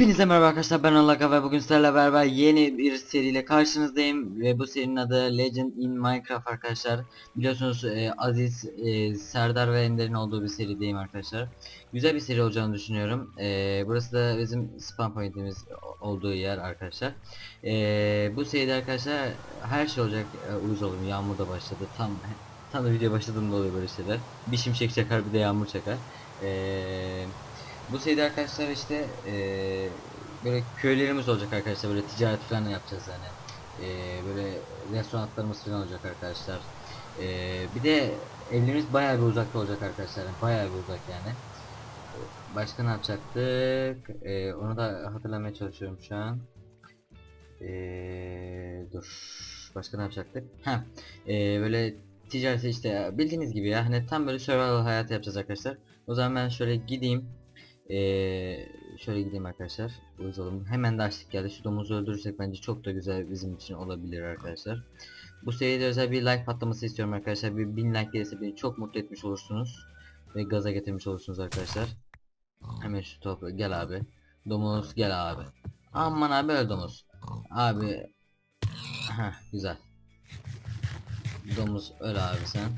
Hepinize merhaba arkadaşlar ben Alaka ve bugün sizlerle beraber yeni bir seriyle karşınızdayım ve bu serinin adı Legend in Minecraft arkadaşlar. Biliyorsunuz e, Aziz, e, Serdar ve Ender'in olduğu bir serideyim arkadaşlar. Güzel bir seri olacağını düşünüyorum. E, burası da bizim spam pointimiz olduğu yer arkadaşlar. E, bu seride arkadaşlar her şey olacak e, uyuz oldum. Yağmur da başladı. Tam tam da video başladığımda oluyor böyle şeyler. Bir şimşek çakar bir de yağmur çakar. Eee bu seride arkadaşlar işte eee, böyle köylerimiz olacak arkadaşlar böyle ticaret falan yapacağız yani. Eee, böyle restoranlarımız falan olacak arkadaşlar. Eee, bir de evlerimiz bayağı bir uzakta olacak arkadaşlar yani bayağı bir uzak yani. Başka ne yapacaktık? Eee, onu da hatırlamaya çalışıyorum şu an. Eee, dur başka ne yapacaktık? Ha böyle ticareti işte bildiğiniz gibi ya hani tam böyle survival hayatı yapacağız arkadaşlar. O zaman ben şöyle gideyim ee, şöyle gideyim arkadaşlar. Uyuz olalım. Hemen de açlık geldi. Şu domuzu öldürürsek bence çok da güzel bizim için olabilir arkadaşlar. Bu seride özel bir like patlaması istiyorum arkadaşlar. Bir 1000 like gelirse beni çok mutlu etmiş olursunuz. Ve gaza getirmiş olursunuz arkadaşlar. Hemen şu topu gel abi. Domuz gel abi. Aman abi öl domuz. Abi. Heh, güzel. Domuz öl abi sen.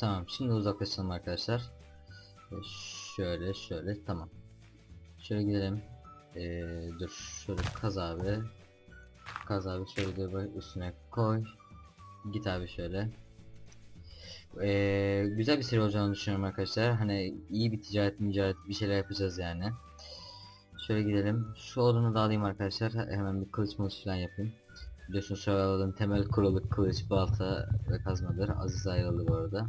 Tamam şimdi uzaklaşalım arkadaşlar. Şöyle şöyle tamam. Şöyle gidelim. Ee, dur şöyle kaz abi. Kaz abi şöyle de üstüne koy. Git abi şöyle. Ee, güzel bir seri olacağını düşünüyorum arkadaşlar. Hani iyi bir ticaret ticaret bir şeyler yapacağız yani. Şöyle gidelim. Şu odunu da alayım arkadaşlar. Hemen bir kılıç mılıç falan yapayım. Biliyorsunuz survival'ın temel kuralı kılıç, balta ve kazmadır. Aziz ayrıldı bu arada.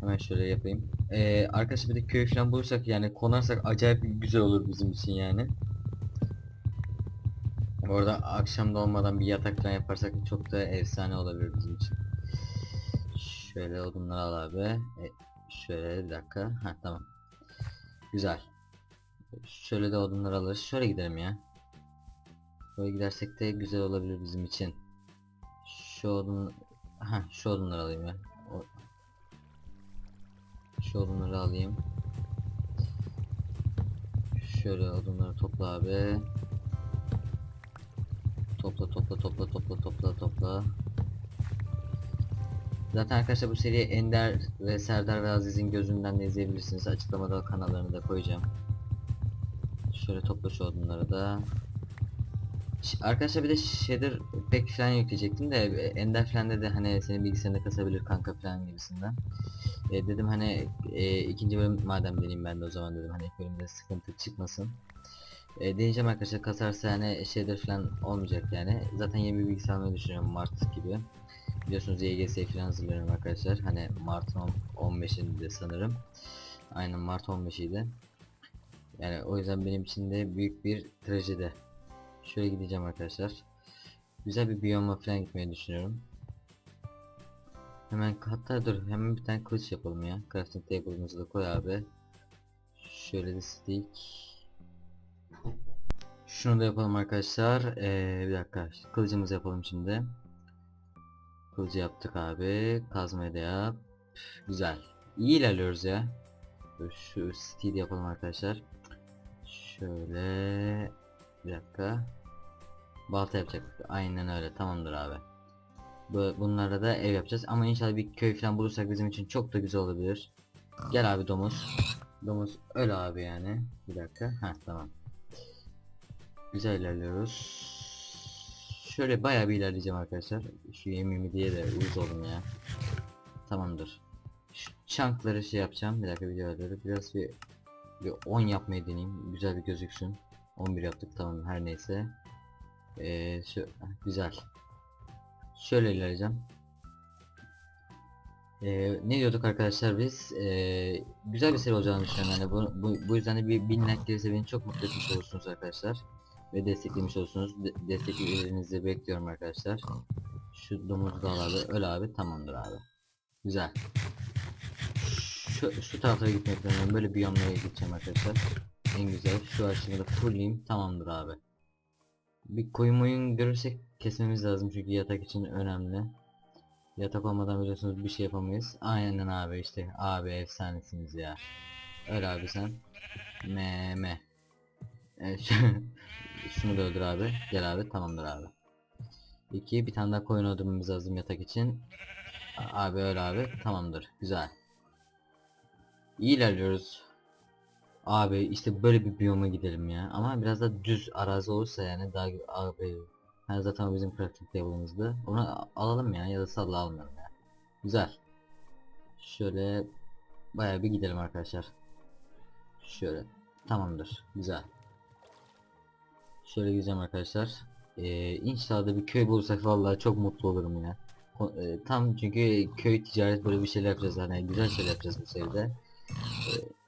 Hemen şöyle yapayım. Ee, arkadaşlar bir de köy falan bulursak yani konarsak acayip güzel olur bizim için yani. Bu arada akşam da olmadan bir yatak falan yaparsak çok da efsane olabilir bizim için. Şöyle odunları al abi. E, şöyle bir dakika. Ha tamam. Güzel. Şöyle de odunları alırız. Şöyle gidelim ya. Böyle gidersek de güzel olabilir bizim için. Şu odun... Ha şu odunları alayım ya. O... Şu odunları alayım. Şöyle odunları topla abi. Topla topla topla topla topla topla. Zaten arkadaşlar bu seriyi Ender ve Serdar ve Aziz'in gözünden de izleyebilirsiniz. Açıklamada kanallarını da koyacağım. Şöyle topla şu odunları da. Arkadaşlar bir de şeydir pek falan yükleyecektim de e, Ender falan dedi hani senin bilgisayarında kasabilir kanka falan gibisinden. E, dedim hani e, ikinci bölüm madem deneyim ben de o zaman dedim hani ilk bölümde sıkıntı çıkmasın. E, deneyeceğim arkadaşlar kasarsa yani şeyler falan olmayacak yani. Zaten yeni bir bilgisayar almayı düşünüyorum Mart gibi. Biliyorsunuz YGS falan hazırlıyorum arkadaşlar. Hani Mart'ın on- 15'inde sanırım. Aynen Mart 15'iydi. Yani o yüzden benim için de büyük bir trajedi. Şöyle gideceğim arkadaşlar. Güzel bir biyoma falan gitmeyi düşünüyorum. Hemen hatta dur hemen bir tane kılıç yapalım ya. Crafting table'ımızı da koy abi. Şöyle de stick. Şunu da yapalım arkadaşlar. Ee, bir dakika. Kılıcımızı yapalım şimdi. Kılıcı yaptık abi. Kazmayı da yap. Güzel. İyi ilerliyoruz ya. Şu de yapalım arkadaşlar. Şöyle bir dakika. Balta yapacak. Aynen öyle. Tamamdır abi. Bu, bunlara da ev yapacağız. Ama inşallah bir köy falan bulursak bizim için çok da güzel olabilir. Gel abi domuz. Domuz öl abi yani. Bir dakika. Ha tamam. Güzel ilerliyoruz. Şöyle bayağı bir ilerleyeceğim arkadaşlar. Şu yemeğimi diye de uyuz oldum ya. Tamamdır. Şu chunkları şey yapacağım. Bir dakika videoları biraz bir bir 10 yapmayı deneyeyim. Güzel bir gözüksün. 11 yaptık tamam her neyse. Ee, şu güzel. Şöyle ilerleyeceğim. Ee, ne diyorduk arkadaşlar biz? Ee, güzel bir seri olacağını düşünüyorum. Yani bu, bu, bu yüzden de bir bin like gelirse beni çok mutlu etmiş olursunuz arkadaşlar. Ve desteklemiş olursunuz. De desteklerinizi bekliyorum arkadaşlar. Şu domuzu da al abi. Öl abi. Tamamdır abi. Güzel. Şu, şu tarafa gitmek planlıyorum. Böyle biyomlara gideceğim arkadaşlar. En güzel. Şu da fullleyeyim. Tamamdır abi. Bir koyun moyun görürsek kesmemiz lazım çünkü yatak için önemli. Yatak olmadan biliyorsunuz bir şey yapamayız. Aynen abi işte. Abi efsanesiniz ya. Öyle abi sen. M M. Evet, şunu da öldür abi. Gel abi tamamdır abi. 2 bir tane daha koyun öldürmemiz lazım yatak için. Abi öyle abi tamamdır güzel. İyi ilerliyoruz. Abi işte böyle bir biyoma gidelim ya. Ama biraz da düz arazi olursa yani daha abi. Ha, zaten o bizim crafting table'ımızdı. Onu alalım ya ya da salla almayalım ya. Güzel. Şöyle bayağı bir gidelim arkadaşlar. Şöyle. Tamamdır. Güzel. Şöyle gideceğim arkadaşlar. Ee, inşallah da bir köy bulursak vallahi çok mutlu olurum ya. E, tam çünkü köy ticaret böyle bir şeyler yapacağız hani güzel şeyler yapacağız bu seride. Ee,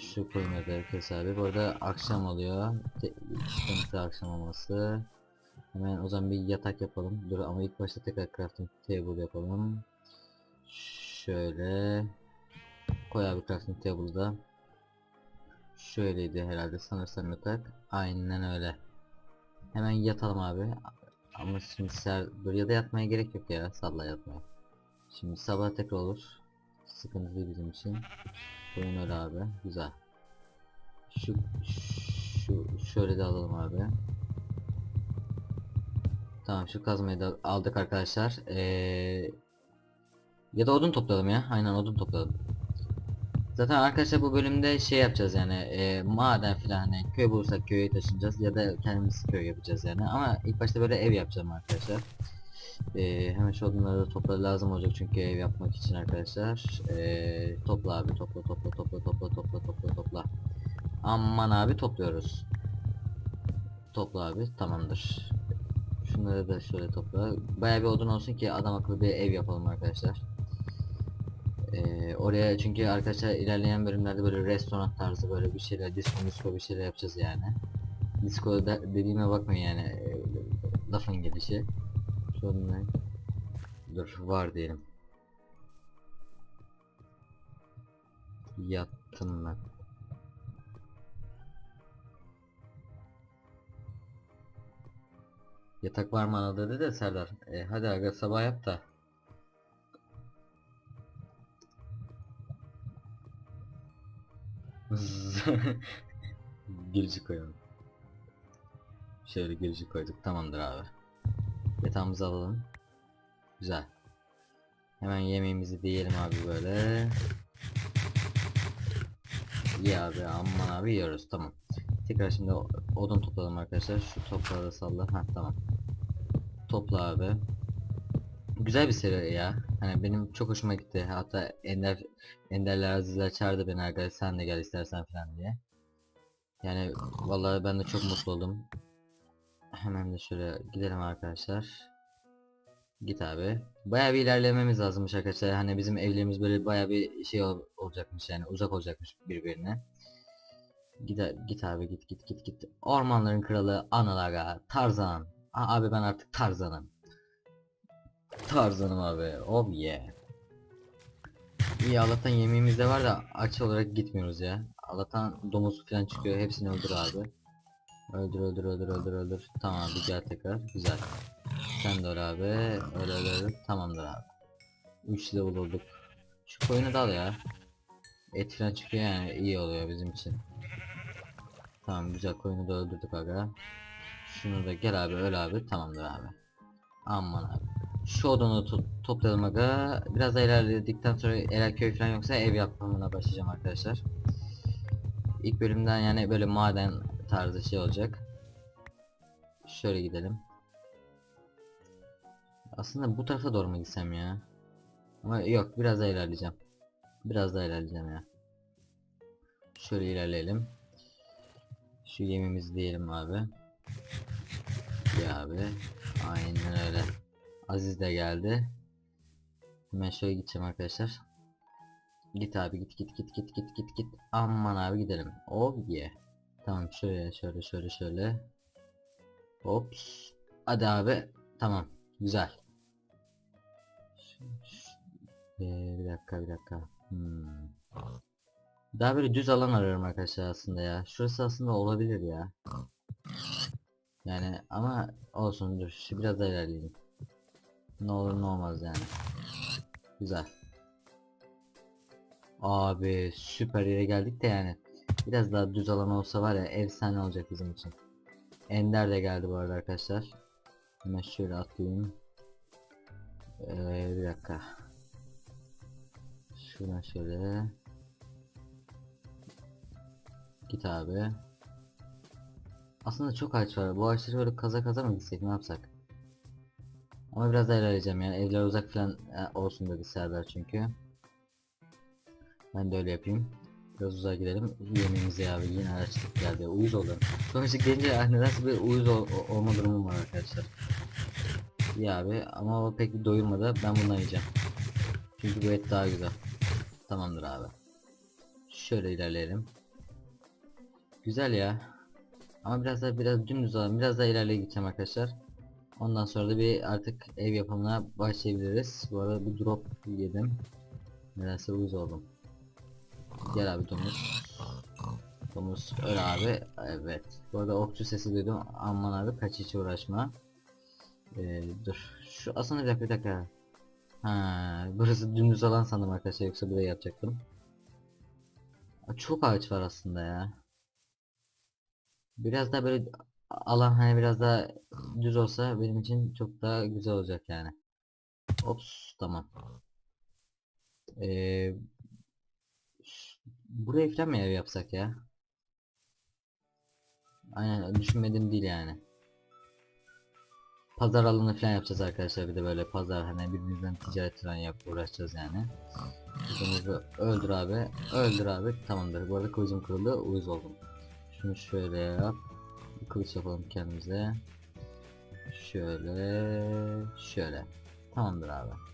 şu koyunları da kes abi. Bu arada akşam oluyor. Sıkıntı akşam olması. Hemen o zaman bir yatak yapalım. Dur ama ilk başta tekrar crafting table yapalım. Şöyle. Koy abi crafting table'da. Şöyleydi herhalde sanırsam yatak. Aynen öyle. Hemen yatalım abi. Ama şimdi ser böyle ya da yatmaya gerek yok ya. Salla yatmaya. Şimdi sabah tekrar olur. Sıkıntı bizim için. Koyun öyle abi. Güzel. Şu şu şöyle de alalım abi. Tamam şu kazmayı da aldık arkadaşlar. Ee, ya da odun toplayalım ya. Aynen odun toplayalım. Zaten arkadaşlar bu bölümde şey yapacağız yani e, maden filan hani köy bulursak köye taşınacağız ya da kendimiz köy yapacağız yani ama ilk başta böyle ev yapacağım arkadaşlar. E, hemen şu odunları da topla lazım olacak çünkü ev yapmak için arkadaşlar. E, topla abi topla topla topla topla topla topla topla. Aman abi topluyoruz. Topla abi tamamdır. Şunları da şöyle topla. Bayağı bir odun olsun ki adam akıllı bir ev yapalım arkadaşlar. Ee, oraya çünkü arkadaşlar ilerleyen bölümlerde böyle restoran tarzı böyle bir şeyler disco disco bir şeyler yapacağız yani. Disco da, dediğime bakmayın yani e, lafın gelişi. An ne? Dur var diyelim. Yattım ben. Yatak var mı ana dedi de Serdar. E, hadi aga sabah yap da. Girici koyalım. Şöyle girici koyduk. Tamamdır abi. Yatağımızı alalım. Güzel. Hemen yemeğimizi de yiyelim abi böyle. İyi abi aman abi yiyoruz tamam. Tekrar şimdi odun toplayalım arkadaşlar. Şu toprağı da salla. Ha tamam. Topla abi. Güzel bir seri ya. Hani benim çok hoşuma gitti. Hatta Ender Enderler Azizler çağırdı beni arkadaş sen de gel istersen falan diye. Yani vallahi ben de çok mutlu oldum. Hemen de şöyle gidelim arkadaşlar. Git abi. Bayağı bir ilerlememiz lazımmış arkadaşlar. Hani bizim evlerimiz böyle bayağı bir şey ol- olacakmış yani uzak olacakmış birbirine. Git, git abi git git git git. Ormanların kralı Anıl Aga, Tarzan. Aa, abi ben artık Tarzan'ım. Tarzan'ım abi. Oh yeah. İyi Allah'tan yemeğimiz de var da aç olarak gitmiyoruz ya. Allah'tan domuz falan çıkıyor. Hepsini öldür abi. Öldür öldür öldür öldür öldür. Tamam abi gel tekrar. Güzel. Sen de öyle abi. Öyle öyle öyle. Tamamdır abi. 3 level olduk. Şu koyunu da al ya. Et falan çıkıyor yani iyi oluyor bizim için. Tamam güzel koyunu da öldürdük aga. Şunu da gel abi öyle abi tamamdır abi. Aman abi. Şu odunu to toplayalım aga. Biraz da ilerledikten sonra eğer köy falan yoksa ev yapmamına başlayacağım arkadaşlar. İlk bölümden yani böyle maden tarzı şey olacak. Şöyle gidelim. Aslında bu tarafa doğru mu gitsem ya? Ama yok biraz daha ilerleyeceğim. Biraz daha ilerleyeceğim ya. Şöyle ilerleyelim. Şu yemimizi diyelim abi. Ya abi. Aynen öyle. Aziz de geldi. Hemen şöyle gideceğim arkadaşlar. Git abi git git git git git git git. Aman abi gidelim. Oh yeah. Tamam şöyle şöyle şöyle şöyle. Ops. Hadi abi. Tamam. Güzel. Ee, bir dakika bir dakika. Hmm. Daha böyle düz alan arıyorum arkadaşlar aslında ya. Şurası aslında olabilir ya. Yani ama olsun dur. Şu biraz daha ilerleyelim. Ne olur ne olmaz yani. Güzel. Abi süper yere geldik de yani. Biraz daha düz alan olsa var ya efsane olacak bizim için. Ender de geldi bu arada arkadaşlar. Hemen şöyle atlayayım. Ee, bir dakika. Şuradan şöyle. Git abi. Aslında çok ağaç var. Bu ağaçları böyle kaza kaza mı gitsek ne yapsak? Ama biraz daha ilerleyeceğim yani evler uzak falan e, olsun dedi Serdar çünkü. Ben de öyle yapayım. Uzağa gidelim. Yemeğimizi abi yine araçlık geldi. Uyuz oldu. Sonuçta gelince ah, nedense bir uyuz ol, olma durumum var arkadaşlar. İyi abi ama o pek bir doyurmadı. Ben bundan yiyeceğim. Çünkü bu et daha güzel. Tamamdır abi. Şöyle ilerleyelim. Güzel ya. Ama biraz daha biraz dümdüz alalım. Biraz daha ilerleye gideceğim arkadaşlar. Ondan sonra da bir artık ev yapımına başlayabiliriz. Bu arada bir drop yedim. Nedense uyuz oldum. Gel abi domuz. Domuz öl abi. Evet. Bu arada okçu sesi duydum. Aman abi kaç hiç uğraşma. Ee, dur. Şu aslında bir dakika bir dakika. Ha, burası dümdüz alan sandım arkadaşlar yoksa burayı yapacaktım. Çok ağaç var aslında ya. Biraz daha böyle alan hani biraz daha düz olsa benim için çok daha güzel olacak yani. Ops tamam. Ee, buraya falan mı ev yapsak ya? Aynen düşünmedim değil yani. Pazar alanı falan yapacağız arkadaşlar bir de böyle pazar hani birbirimizden ticaret falan yap uğraşacağız yani. Kızımızı öldür abi. Öldür abi. Tamamdır. Bu arada kılıcım kırıldı. Uyuz oldum. Şunu şöyle yap. Kılıç yapalım kendimize. Şöyle. Şöyle. Tamamdır abi.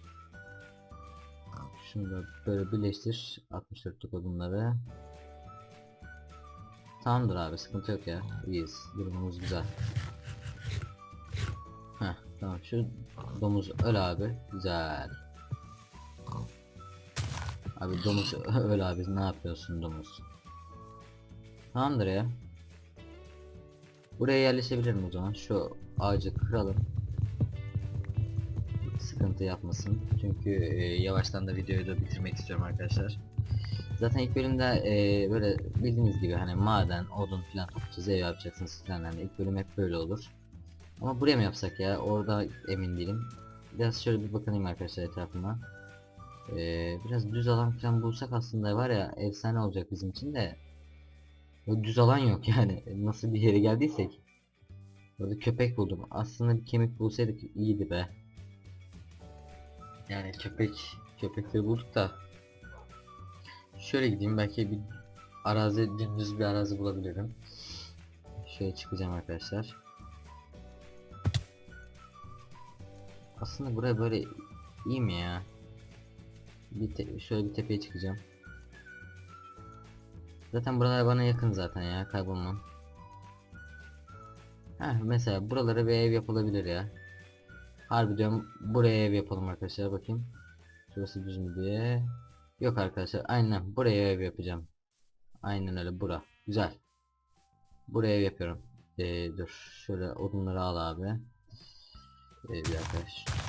Da böyle birleştir. 64'lük odunları. Tamamdır abi. Sıkıntı yok ya. İyiyiz. Durumumuz güzel. Heh, tamam. Şu domuz öl abi. Güzel. Abi domuz öyle abi ne yapıyorsun domuz? Tamamdır ya. Buraya yerleşebilirim o zaman. Şu ağacı kıralım. Sıkıntı yapmasın. Çünkü e, yavaştan da videoyu da bitirmek istiyorum arkadaşlar. Zaten ilk bölümde e, böyle bildiğiniz gibi hani maden, odun falan toplayacağız, ev yapacaksınız falan hani ilk bölüm hep böyle olur. Ama buraya mı yapsak ya? Orada emin değilim. Biraz şöyle bir bakayım arkadaşlar etrafıma. Ee, biraz düz alan falan bulsak aslında var ya efsane olacak bizim için de o düz alan yok yani nasıl bir yere geldiysek Burada köpek buldum aslında bir kemik bulsaydık iyiydi be Yani köpek köpekleri bulduk da Şöyle gideyim belki bir arazi dümdüz bir arazi bulabilirim Şöyle çıkacağım arkadaşlar Aslında buraya böyle iyi mi ya bir şöyle bir tepeye çıkacağım. Zaten buralar bana yakın zaten ya kaybolmam. Heh mesela buralara bir ev yapılabilir ya. Harbi diyorum buraya ev yapalım arkadaşlar bakayım. Şurası düz mü diye. Yok arkadaşlar aynen buraya ev yapacağım. Aynen öyle bura. Güzel. Buraya ev yapıyorum. Ee, dur şöyle odunları al abi. Ee, bir dakika. Ş-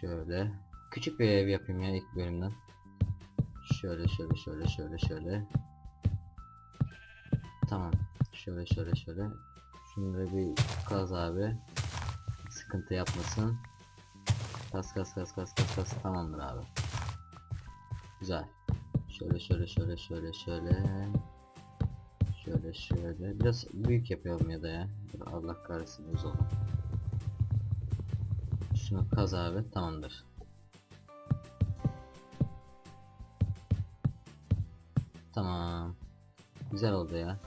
Şöyle. Küçük bir ev yapayım ya ilk bölümden. Şöyle şöyle şöyle şöyle şöyle. Tamam. Şöyle şöyle şöyle. Şunları bir kaz abi. Sıkıntı yapmasın. Kas kas kas kas kas kas tamamdır abi. Güzel. Şöyle şöyle şöyle şöyle şöyle. Şöyle şöyle. Biraz büyük yapıyorum ya da ya. Allah kahretsin uz oldu. Şunu kaz abi tamamdır. Tamam. Güzel oldu ya.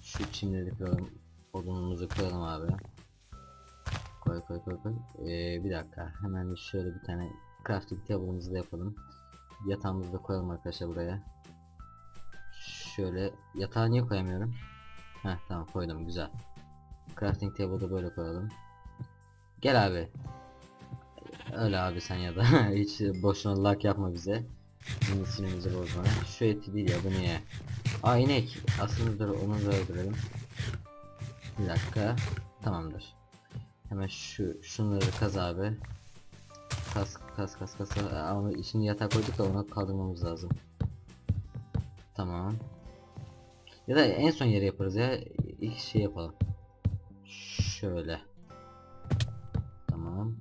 Şu çimleri kıralım. Odunumuzu kıralım abi. Koy koy koy koy. Ee, bir dakika. Hemen şöyle bir tane crafting table'ımızı da yapalım. Yatağımızı da koyalım arkadaşlar buraya. Şöyle yatağı niye koyamıyorum? Heh tamam koydum güzel. Crafting table'da böyle koyalım. Gel abi. Öyle abi sen ya da hiç boşuna lak yapma bize. Şimdi sinirimizi bozma. Şu eti değil ya bunu ye. Aa inek. Aslında dur onu da öldürelim. Bir dakika. Tamamdır. Hemen şu şunları kaz abi. Kas kas kas kas. Ama şimdi yatağa koyduk da onu kaldırmamız lazım. Tamam. Ya da en son yere yaparız ya. İlk şey yapalım. Şöyle. Tamam.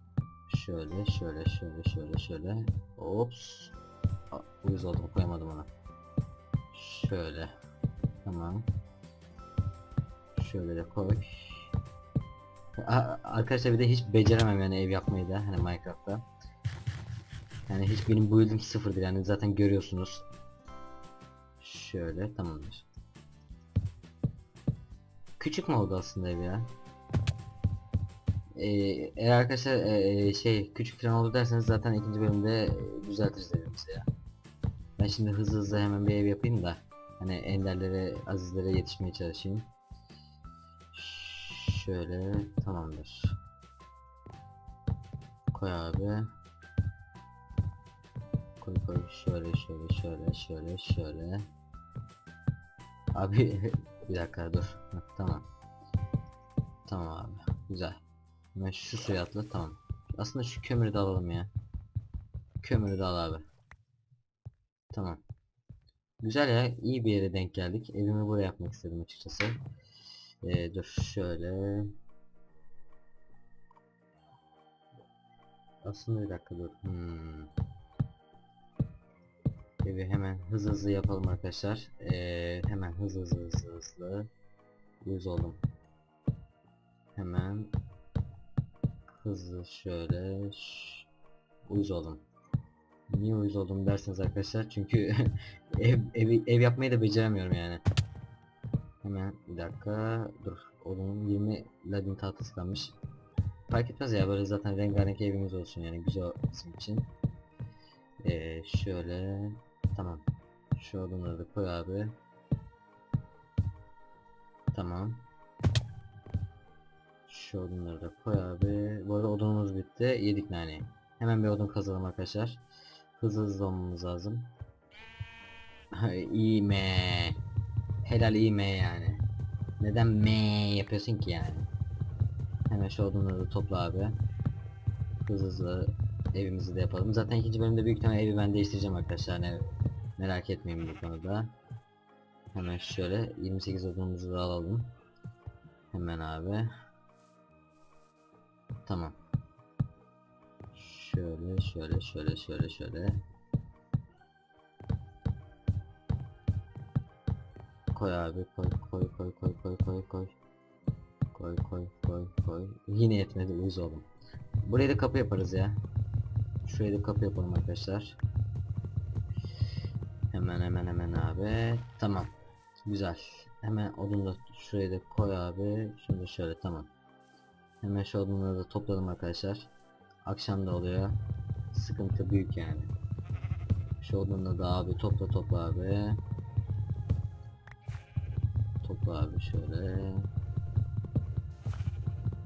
Şöyle şöyle şöyle şöyle şöyle. Ops. Aa, Uyuz oldum koyamadım ona. Şöyle. Tamam. Şöyle de koy. Arkadaşlar bir de hiç beceremem yani ev yapmayı da hani Minecraft'ta. Yani hiç benim build'im sıfırdır yani zaten görüyorsunuz. Şöyle tamamdır. Küçük mü oldu aslında ev ya? Ee, eğer arkadaşlar ee, şey küçük falan oldu derseniz zaten ikinci bölümde ee, düzeltiriz evimizi ya. Ben şimdi hızlı hızlı hemen bir ev yapayım da hani enderlere azizlere yetişmeye çalışayım. Şöyle tamamdır. Koy abi. Koy koy şöyle şöyle şöyle şöyle şöyle. Abi bir dakika dur. Tamam. Tamam abi. Güzel. Hemen şu suya atla tamam. Aslında şu kömürü de alalım ya. Kömürü de al abi. Tamam. Güzel ya iyi bir yere denk geldik. Evimi buraya yapmak istedim açıkçası. Ee, dur şöyle. Aslında bir dakika dur. Hmm. Evi hemen hızlı hızlı yapalım arkadaşlar. Ee, hemen hızlı hızlı hızlı hızlı. Uyuz oldum. Hemen hızlı şöyle. Uyuz oldum. Niye uyuz oldum derseniz arkadaşlar çünkü ev, ev, ev yapmayı da beceremiyorum yani. Hemen bir dakika dur onun 20 ladin tahtası. Fark etmez ya böyle zaten rengarenk evimiz olsun yani güzel bizim için. Ee, şöyle tamam. Şu odunları da koy abi. Tamam. Şu odunları da koy abi. Bu arada odunumuz bitti. Yedik naneyi. Hemen bir odun kazalım arkadaşlar. Hızlı hızlı olmamız lazım. iyi me. Helal iyi me yani. Neden me yapıyorsun ki yani? Hemen şu odunları topla abi. Hızlı hızlı evimizi de yapalım. Zaten ikinci bölümde büyük ihtimalle evi ben değiştireceğim arkadaşlar. Yani merak etmeyin bu konuda. Hemen şöyle 28 odunumuzu da alalım. Hemen abi. Tamam. Şöyle şöyle şöyle şöyle şöyle. Koy abi koy koy koy koy koy koy koy. Koy koy koy koy. Yine yetmedi uyuz oldum. Buraya da kapı yaparız ya. Şuraya da kapı yapalım arkadaşlar. Hemen hemen hemen abi. Tamam. Güzel. Hemen odunu da şuraya da koy abi. Da şöyle tamam. Hemen şu odunları da topladım arkadaşlar. Akşam da oluyor. Sıkıntı büyük yani. Şu odunları da abi topla topla abi. Topla abi şöyle.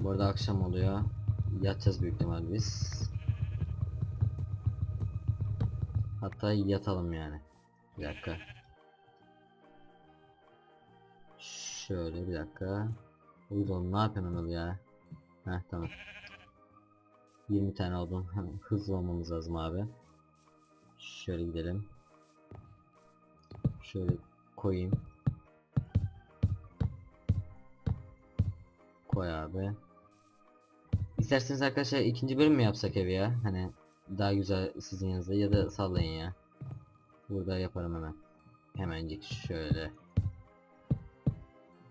Bu arada akşam oluyor. Yatacağız büyük ihtimal biz. Hatta yatalım yani. Bir dakika. Şöyle bir dakika. Uyudum ne yapayım Anıl ya? Heh tamam. 20 tane oldum. Hızlı olmamız lazım abi. Şöyle gidelim. Şöyle koyayım. Koy abi. İsterseniz arkadaşlar ikinci bölüm mü yapsak evi ya? Hani daha güzel sizin yanınızda ya da sallayın ya. Burada yaparım hemen. Hemencik şöyle.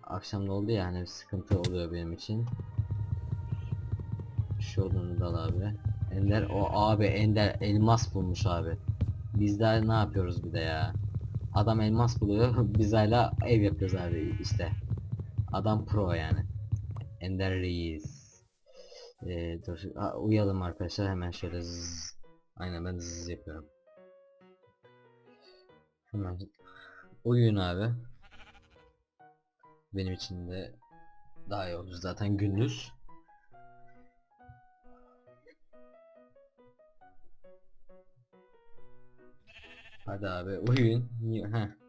Akşam da oldu ya hani bir sıkıntı oluyor benim için. Şu odunu da al abi. Ender o abi Ender elmas bulmuş abi. Biz daha ne yapıyoruz bir de ya. Adam elmas buluyor biz hala ev yapıyoruz abi işte. Adam pro yani. Ender Reis. Ee, dur uyalım arkadaşlar hemen şöyle zzz. Aynen ben zzz yapıyorum. Hemen uyuyun abi. Benim için de daha iyi olur zaten gündüz. Hadi abi uyuyun. Heh.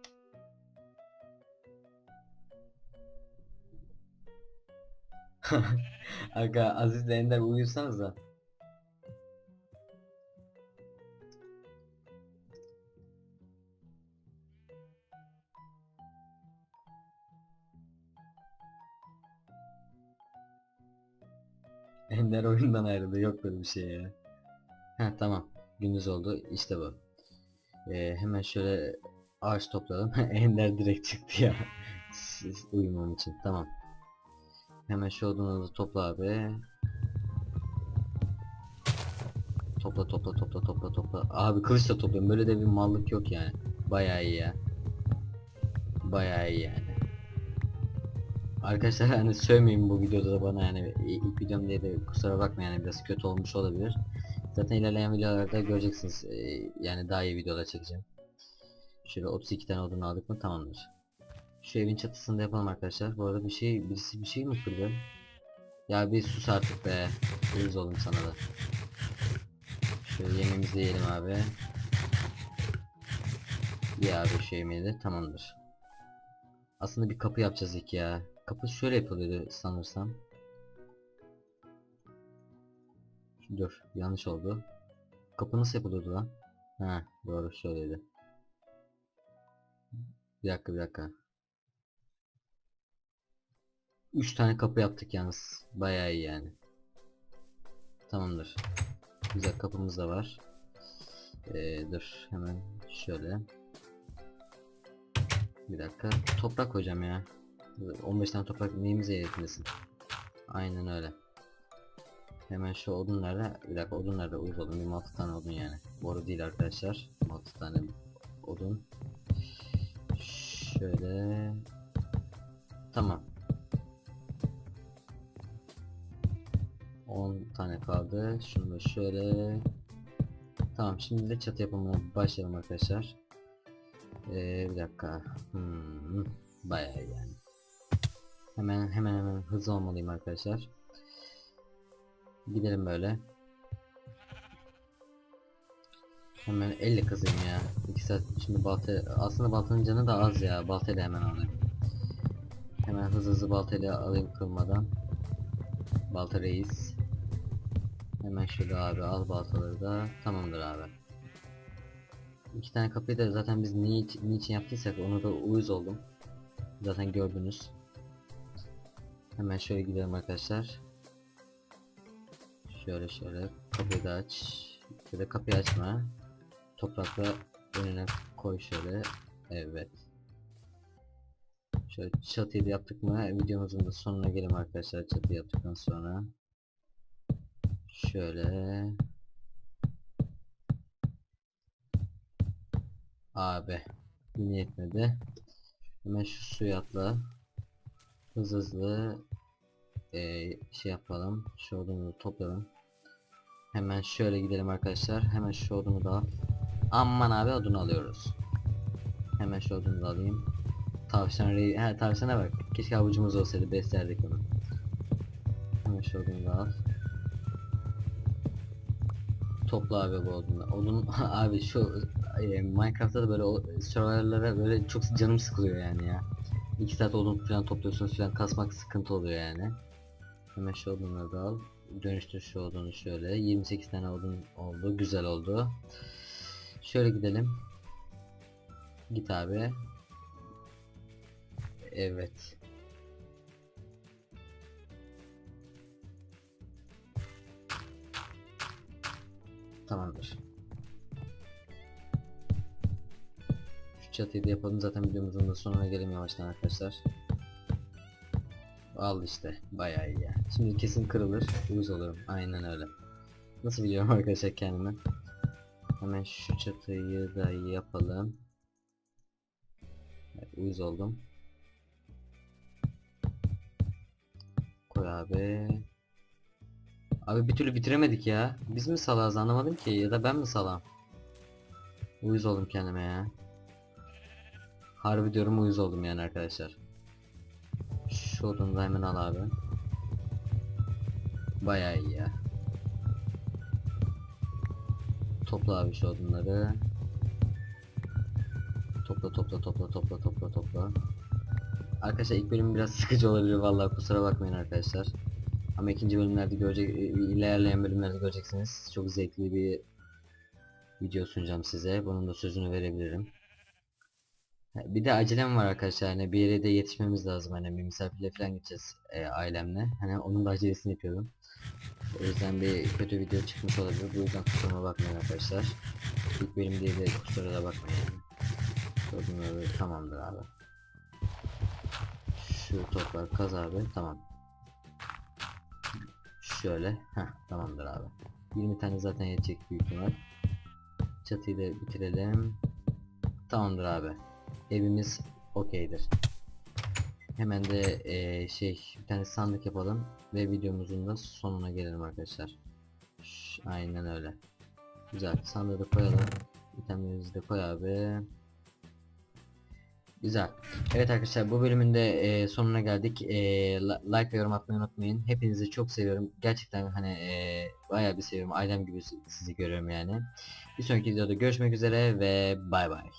Aga Aziz ile Ender uyusanıza. Ender oyundan ayrıldı yok böyle bir şey ya. Ha tamam gündüz oldu işte bu. Ee, hemen şöyle ağaç topladım. Ender direkt çıktı ya. Uyumam için tamam. Hemen şu odunu da topla abi. Topla topla topla topla topla. Abi kılıçla topluyorum. Böyle de bir mallık yok yani. Bayağı iyi ya. Bayağı iyi yani. Arkadaşlar hani sövmeyin bu videoda da bana yani ilk videom diye de kusura bakma yani biraz kötü olmuş olabilir. Zaten ilerleyen videolarda göreceksiniz ee, yani daha iyi videolar çekeceğim. Şöyle 32 tane odun aldık mı tamamdır. Şu evin çatısını da yapalım arkadaşlar. Bu arada bir şey birisi bir şey mi kırdı? Ya bir sus artık be. Uyuz oldum sana da. Şöyle yemeğimizi yiyelim abi. İyi abi şu yemeği tamamdır. Aslında bir kapı yapacağız ilk ya. Kapı şöyle yapılıyordu sanırsam. Dur yanlış oldu. Kapı nasıl yapılıyordu lan? Ha doğru şöyleydi. Bir dakika bir dakika. 3 tane kapı yaptık yalnız. Bayağı iyi yani. Tamamdır. Güzel kapımız da var. Ee, dur hemen şöyle. Bir dakika. Toprak koyacağım ya. 15 tane toprak neyimize yetmesin. Aynen öyle. Hemen şu odunlara bir dakika odunlarda uyuz odun 26 tane odun yani. Boru değil arkadaşlar. 26 tane odun. Şöyle. Tamam. 10 tane kaldı. Şunu da şöyle. Tamam şimdi de çatı yapımına başlayalım arkadaşlar. Ee, bir dakika. Hmm, bayağı yani. Hemen hemen hemen hızlı olmalıyım arkadaşlar. Gidelim böyle. Hemen elle kazayım ya. 2 saat şimdi balta aslında baltanın canı da az ya. Baltayla hemen alayım. Hemen hızlı hızlı baltayla alayım kırmadan. Balta reis. Hemen şöyle abi al baltaları da tamamdır abi. İki tane kapıyı da zaten biz niye, niçin yaptıysak onu da uyuz oldum. Zaten gördünüz. Hemen şöyle gidelim arkadaşlar. Şöyle şöyle kapıyı da aç. Şöyle kapıyı açma. Toprakla önüne koy şöyle. Evet. Şöyle çatıyı yaptık mı videomuzun da sonuna gelelim arkadaşlar çatı yaptıktan sonra. Şöyle. Abi. Yine yetmedi. Hemen şu suyu atla. Hızlı hızlı ee, şey yapalım. Şu odunu toplayalım. Hemen şöyle gidelim arkadaşlar. Hemen şu odunu da al. Aman abi odunu alıyoruz. Hemen şu odunu da alayım. Tavşan reyi... He tavşana bak. Keşke avucumuz olsaydı beslerdik onu. Hemen şu odunu da al. Topla abi bu odunu. Odun abi şu e, Minecraft'ta da böyle o serverlara böyle çok canım sıkılıyor yani ya. 2 saat odun falan topluyorsunuz falan kasmak sıkıntı oluyor yani. Hemen şu odunları da al. Dönüştür şu odunu şöyle. 28 tane odun oldu. Güzel oldu. Şöyle gidelim. Git abi. Evet. Tamamdır. Şu çatıyı da yapalım zaten videomuzun da sonuna gelelim yavaştan arkadaşlar. Al işte bayağı iyi ya. Şimdi kesin kırılır. Uyuz olurum. Aynen öyle. Nasıl biliyorum arkadaşlar kendimi. Hemen şu çatıyı da yapalım. Evet, uyuz oldum. Koy abi. Abi bir türlü bitiremedik ya. Biz mi salağız anlamadım ki ya da ben mi salağım? Uyuz oldum kendime ya. Harbi diyorum uyuz oldum yani arkadaşlar. Şu odunu hemen al abi. Bayağı iyi ya. Topla abi şu odunları. Topla topla topla topla topla topla. Arkadaşlar ilk bölüm biraz sıkıcı olabilir vallahi kusura bakmayın arkadaşlar. Ama ikinci bölümlerde görecek ilerleyen bölümlerde göreceksiniz. Çok zevkli bir video sunacağım size. Bunun da sözünü verebilirim. Bir de acelem var arkadaşlar hani bir yere de yetişmemiz lazım hani bir misafirle falan gideceğiz e, ailemle hani onun da acelesini yapıyorum O yüzden bir kötü video çıkmış olabilir. Bu yüzden kusuruma bakmayın arkadaşlar. İlk benim diye de kusura da bakmayın. Gördüğüm gibi tamamdır abi. Şu toplar kaz abi tamam. Şöyle heh, tamamdır abi. 20 tane zaten yetecek büyük ihtimal. Çatıyı da bitirelim. Tamamdır abi. Evimiz okeydir. Hemen de eee, şey bir tane sandık yapalım ve videomuzun da sonuna gelelim arkadaşlar. Ş- aynen öyle. Güzel. Sandığı da koyalım. İtemlerimizi de koy abi. Güzel. Evet arkadaşlar bu bölümün de eee, sonuna geldik. Li- like ve yorum atmayı unutmayın. Hepinizi çok seviyorum. Gerçekten hani eee bayağı bir seviyorum. Ailem gibi sizi görüyorum yani. Bir sonraki videoda görüşmek üzere ve bay bay.